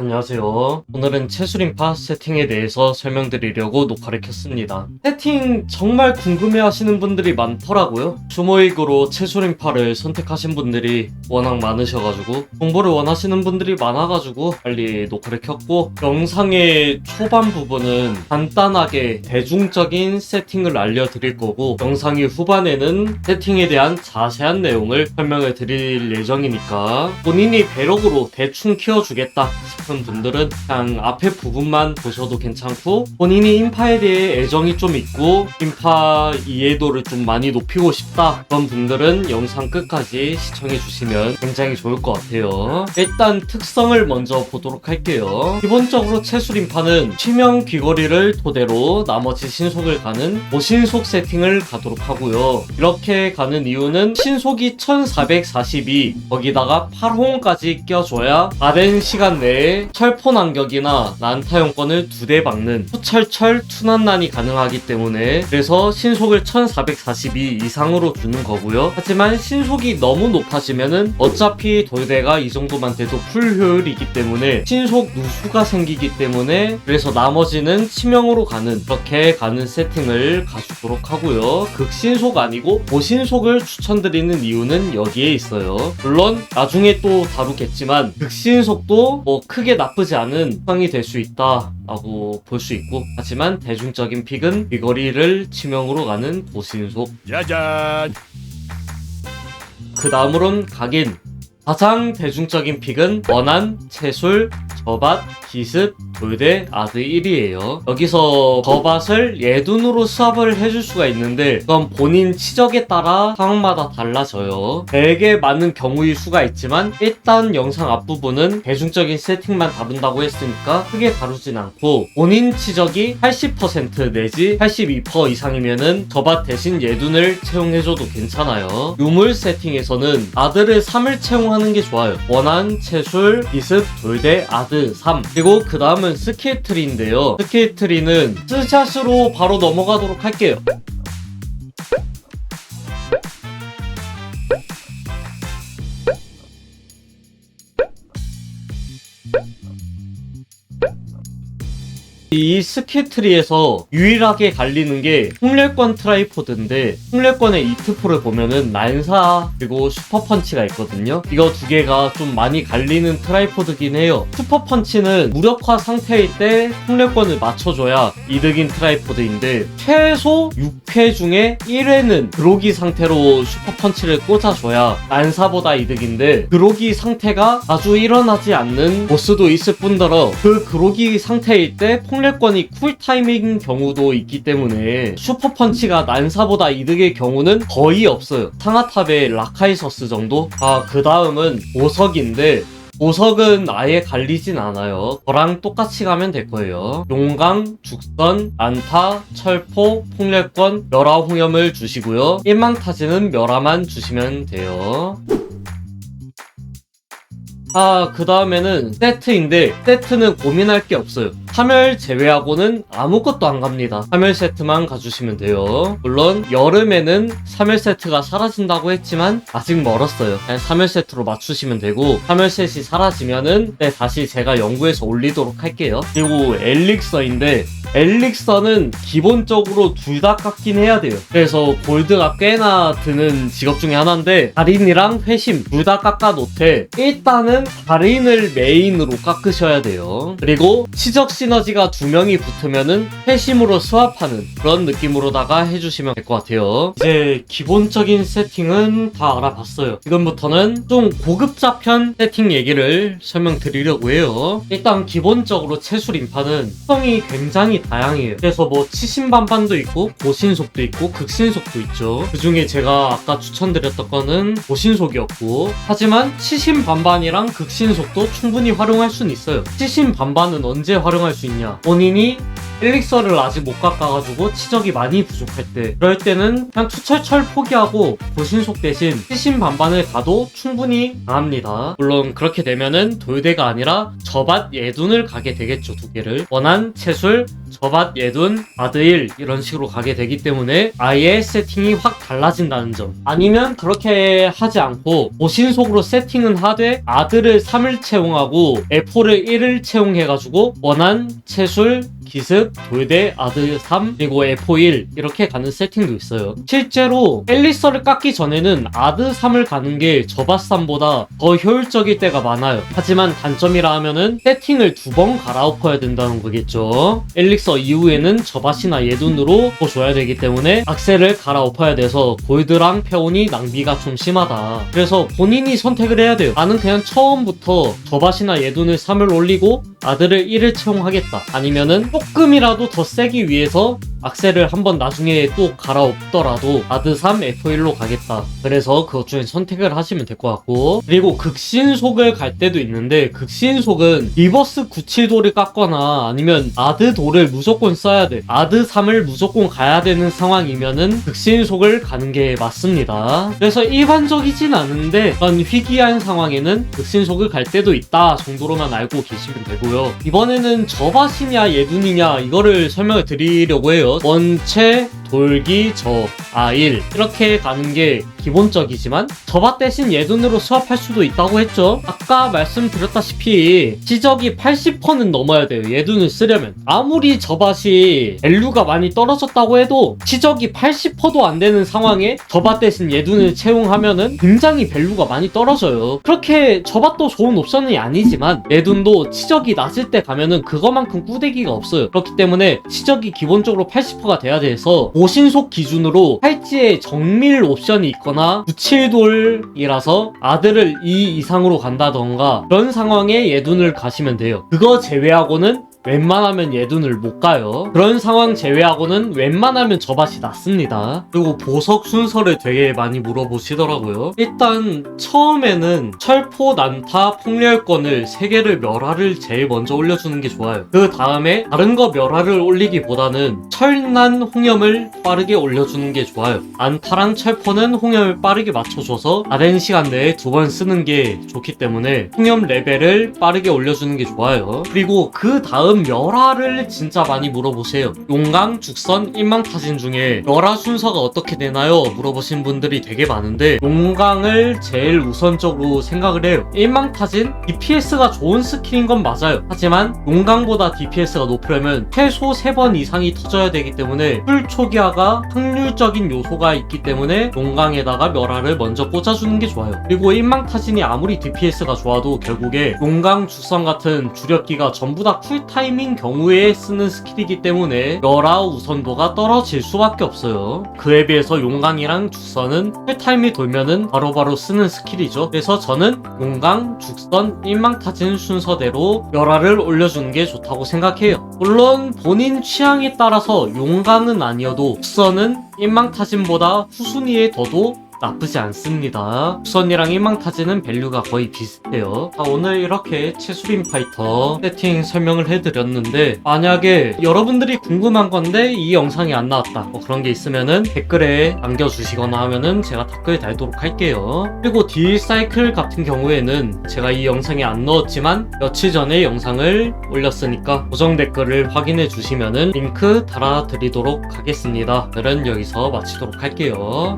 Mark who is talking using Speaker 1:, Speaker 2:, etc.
Speaker 1: 안녕하세요. 오늘은 채수림파 세팅에 대해서 설명드리려고 녹화를 켰습니다. 세팅 정말 궁금해 하시는 분들이 많더라고요. 주모익으로 채수림파를 선택하신 분들이 워낙 많으셔가지고 공부를 원하시는 분들이 많아가지고 빨리 녹화를 켰고 영상의 초반 부분은 간단하게 대중적인 세팅을 알려드릴 거고 영상의 후반에는 세팅에 대한 자세한 내용을 설명을 드릴 예정이니까 본인이 배럭으로 대충 키워주겠다 싶은 분들은 그냥 앞에 부분만 보셔도 괜찮고 본인이 인파에 대해 애정이 좀 있고 인파 이해도를 좀 많이 높이고 싶다. 그런 분들은 영상 끝까지 시청해 주시면 굉장히 좋을 것 같아요. 일단 특성을 먼저 보도록 할게요. 기본적으로 채술인파는 치명 귀걸이를 토대로 나머지 신속을 가는 고신속 세팅을 가도록 하고요. 이렇게 가는 이유는 신속이 1442 거기다가 8홍까지 껴줘야 다른 시간 내에 철포 난격이나 난타용권을 두 대 박는 후철철 투난난이 가능하기 때문에 그래서 신속을 1442 이상으로 주는 거고요. 하지만 신속이 너무 높아지면은 어차피 돌대가 이 정도만 돼도 풀 효율이기 때문에 신속 누수가 생기기 때문에 그래서 나머지는 치명으로 가는 그렇게 가는 세팅을 가주도록 하고요. 극신속 아니고 고신속을 추천드리는 이유는 여기에 있어요. 물론 나중에 또 다루겠지만 극신속도 뭐 크게 나쁘지 않은 상이 될 수 있다 라고 볼 수 있고 하지만 대중적인 픽은 비거리를 치명으로 가는 고신속.
Speaker 2: 짜잔!
Speaker 1: 그 다음으론 각인 가장 대중적인 픽은 원한, 채술, 저밭, 기습, 돌대, 아드 1이에요. 여기서 저밭을 예둔으로 수합을 해줄 수가 있는데 그건 본인 치적에 따라 상황마다 달라져요. 되게 많은 경우일 수가 있지만 일단 영상 앞부분은 대중적인 세팅만 다룬다고 했으니까 크게 다루진 않고 본인 치적이 80% 내지 82% 이상이면은 저밭 대신 예둔을 채용해줘도 괜찮아요. 유물 세팅에서는 아드를 3을 채용하는 게 좋아요. 원한, 채술, 기습, 돌대, 아드 3 그리고 그 다음은 스킬 트리인데요. 스킬 트리는 스샷으로 바로 넘어가도록 할게요. 이 스킬트리에서 유일하게 갈리는 게 홍렬권 트라이포드인데 홍렬권의 이트포를 보면은 난사 그리고 슈퍼펀치가 있거든요. 이거 두 개가 좀 많이 갈리는 트라이포드긴 해요. 슈퍼펀치는 무력화 상태일 때 홍렬권을 맞춰줘야 이득인 트라이포드인데 최소 6회 중에 1회는 그로기 상태로 슈퍼펀치를 꽂아줘야 난사보다 이득인데 그로기 상태가 자주 일어나지 않는 보스도 있을 뿐더러 그 그로기 상태일 때 폭력권이 쿨타임인 경우도 있기 때문에 슈퍼펀치가 난사보다 이득의 경우는 거의 없어요. 상하탑의 라카이서스 정도? 아, 그 다음은 보석인데 보석은 아예 갈리진 않아요. 저랑 똑같이 가면 될 거예요. 용강, 죽선, 안타, 철포, 폭력권, 멸화 홍염을 주시고요. 일망타지는 멸화만 주시면 돼요. 아, 그 다음에는 세트인데, 세트는 고민할 게 없어요. 파멸 제외하고는 아무것도 안 갑니다. 파멸 세트만 가주시면 돼요. 물론, 여름에는 3열 세트가 사라진다고 했지만, 아직 멀었어요. 그냥 3열 세트로 맞추시면 되고, 3열 셋이 사라지면은, 네, 다시 제가 연구해서 올리도록 할게요. 그리고 엘릭서인데, 엘릭서는 기본적으로 둘 다 깎긴 해야 돼요. 그래서 골드가 꽤나 드는 직업 중에 하나인데 달인이랑 회심 둘 다 깎아 놓되 일단은 달인을 메인으로 깎으셔야 돼요. 그리고 치적 시너지가 두 명이 붙으면은 회심으로 스왑하는 그런 느낌으로다가 해주시면 될 것 같아요. 이제 기본적인 세팅은 다 알아봤어요. 지금부터는 좀 고급자 편 세팅 얘기를 설명드리려고 해요. 일단 기본적으로 채술 인파는 특성이 굉장히 다양해요. 그래서 뭐 치신반반도 있고 고신속도 있고 극신속도 있죠. 그 중에 제가 아까 추천드렸던 거는 고신속이었고 하지만 치신반반이랑 극신속도 충분히 활용할 수는 있어요. 치신반반은 언제 활용할 수 있냐? 본인이 엘릭서를 아직 못 깎아가지고 치적이 많이 부족할 때. 그럴 때는 그냥 투철철 포기하고 보신속 대신 시신 반반을 가도 충분히 강합니다. 물론 그렇게 되면은 돌대가 아니라 저밭 예둔을 가게 되겠죠 두 개를. 원한 채술 저밭 예둔 아드일 이런 식으로 가게 되기 때문에 아예 세팅이 확 달라진다는 점. 아니면 그렇게 하지 않고 보신속으로 세팅은 하되 아드를 3을 채용하고 F4를 1을 채용해가지고 원한 채술 기습, 돌대, 아드 3, 그리고 F1 이렇게 가는 세팅도 있어요. 실제로 앨리서를 깎기 전에는 아드 3을 가는 게 저밭 3보다 더 효율적일 때가 많아요. 하지만 단점이라 하면은 세팅을 두 번 갈아엎어야 된다는 거겠죠. 엘릭서 이후에는 저밭이나 예둔으로 더 줘야 되기 때문에 악셀을 갈아엎어야 돼서 골드랑 페온이 낭비가 좀 심하다. 그래서 본인이 선택을 해야 돼요. 나는 그냥 처음부터 저밭이나 예둔을 3을 올리고 아드를 1을 채용하겠다. 아니면은 조금이라도 더 세기 위해서 악셀을 한번 나중에 또 갈아엎더라도 아드 3 F1로 가겠다. 그래서 그것 중에 선택을 하시면 될 것 같고 그리고 극신속을 갈 때도 있는데 극신속은 리버스 97도를 깎거나 아니면 아드 도를 무조건 써야 돼. 아드 3을 무조건 가야 되는 상황이면은 극신속을 가는 게 맞습니다. 그래서 일반적이진 않은데 그런 희귀한 상황에는 극신속을 갈 때도 있다 정도로만 알고 계시면 되고요. 이번에는 저밭이냐 예둔이냐 이거를 설명을 드리려고 해요. 원체 돌기 저 아일. 이렇게 가는 게 기본적이지만 저밭 대신 예둔으로 수합할 수도 있다고 했죠. 아까 말씀드렸다시피 지적이 80%는 넘어야 돼요 예둔을 쓰려면. 아무리 저밭이 밸류가 많이 떨어졌다고 해도 지적이 80%도 안 되는 상황에 저밭 대신 예둔을 채용하면은 굉장히 밸류가 많이 떨어져요. 그렇게 저밭도 좋은 옵션이 아니지만 예둔도 치적이 낮을 때 가면은 그거만큼 꾸대기가 없어요. 그렇기 때문에 치적이 기본적으로 80%가 돼야 돼서 오신속 기준으로 팔찌에 정밀 옵션이 있거나 97돌이라서 아들을 2 이상으로 간다던가 그런 상황에 예둔을 가시면 돼요. 그거 제외하고는 웬만하면 예둔을 못 가요. 그런 상황 제외하고는 웬만하면 저밭이 낫습니다. 그리고 보석 순서를 되게 많이 물어보시더라고요. 일단 처음에는 철포, 난타, 폭렬권을 3개를 멸화를 제일 먼저 올려주는 게 좋아요. 그 다음에 다른 거 멸화를 올리기보다는 철난 홍염을 빠르게 올려주는 게 좋아요. 난타랑 철포는 홍염을 빠르게 맞춰줘서 다른 시간 내에 두 번 쓰는 게 좋기 때문에 홍염 레벨을 빠르게 올려주는 게 좋아요. 그리고 그 다음 멸화를 진짜 많이 물어보세요. 용강, 죽선, 인망타진 중에 멸화 순서가 어떻게 되나요? 물어보신 분들이 되게 많은데 용강을 제일 우선적으로 생각을 해요. 인망타진 DPS가 좋은 스킬인 건 맞아요. 하지만 용강보다 DPS가 높으려면 최소 3번 이상이 터져야 되기 때문에 풀 초기화가 확률적인 요소가 있기 때문에 용강에다가 멸화를 먼저 꽂아주는 게 좋아요. 그리고 인망타진이 아무리 DPS가 좋아도 결국에 용강, 죽선 같은 주력기가 전부 다 쿨타임 인 경우에 쓰는 스킬이기 때문에 멸화 우선도가 떨어질 수밖에 없어요. 그에 비해서 용강이랑 죽선은 쿨타임이 돌면은 바로바로 쓰는 스킬이죠. 그래서 저는 용강, 죽선, 인망타진 순서대로 멸화를 올려주는 게 좋다고 생각해요. 물론 본인 취향에 따라서 용강은 아니어도 죽선은 인망타진보다 후순위에 둬도 나쁘지 않습니다. 우선이랑 희망타지는 밸류가 거의 비슷해요. 자, 오늘 이렇게 채수린 파이터 세팅 설명을 해드렸는데 만약에 여러분들이 궁금한 건데 이 영상이 안 나왔다 뭐 그런 게 있으면은 댓글에 남겨주시거나 하면은 제가 댓글 달도록 할게요. 그리고 딜 사이클 같은 경우에는 제가 이 영상에 안 넣었지만 며칠 전에 영상을 올렸으니까 고정 댓글을 확인해 주시면은 링크 달아드리도록 하겠습니다. 오늘은 여기서 마치도록 할게요.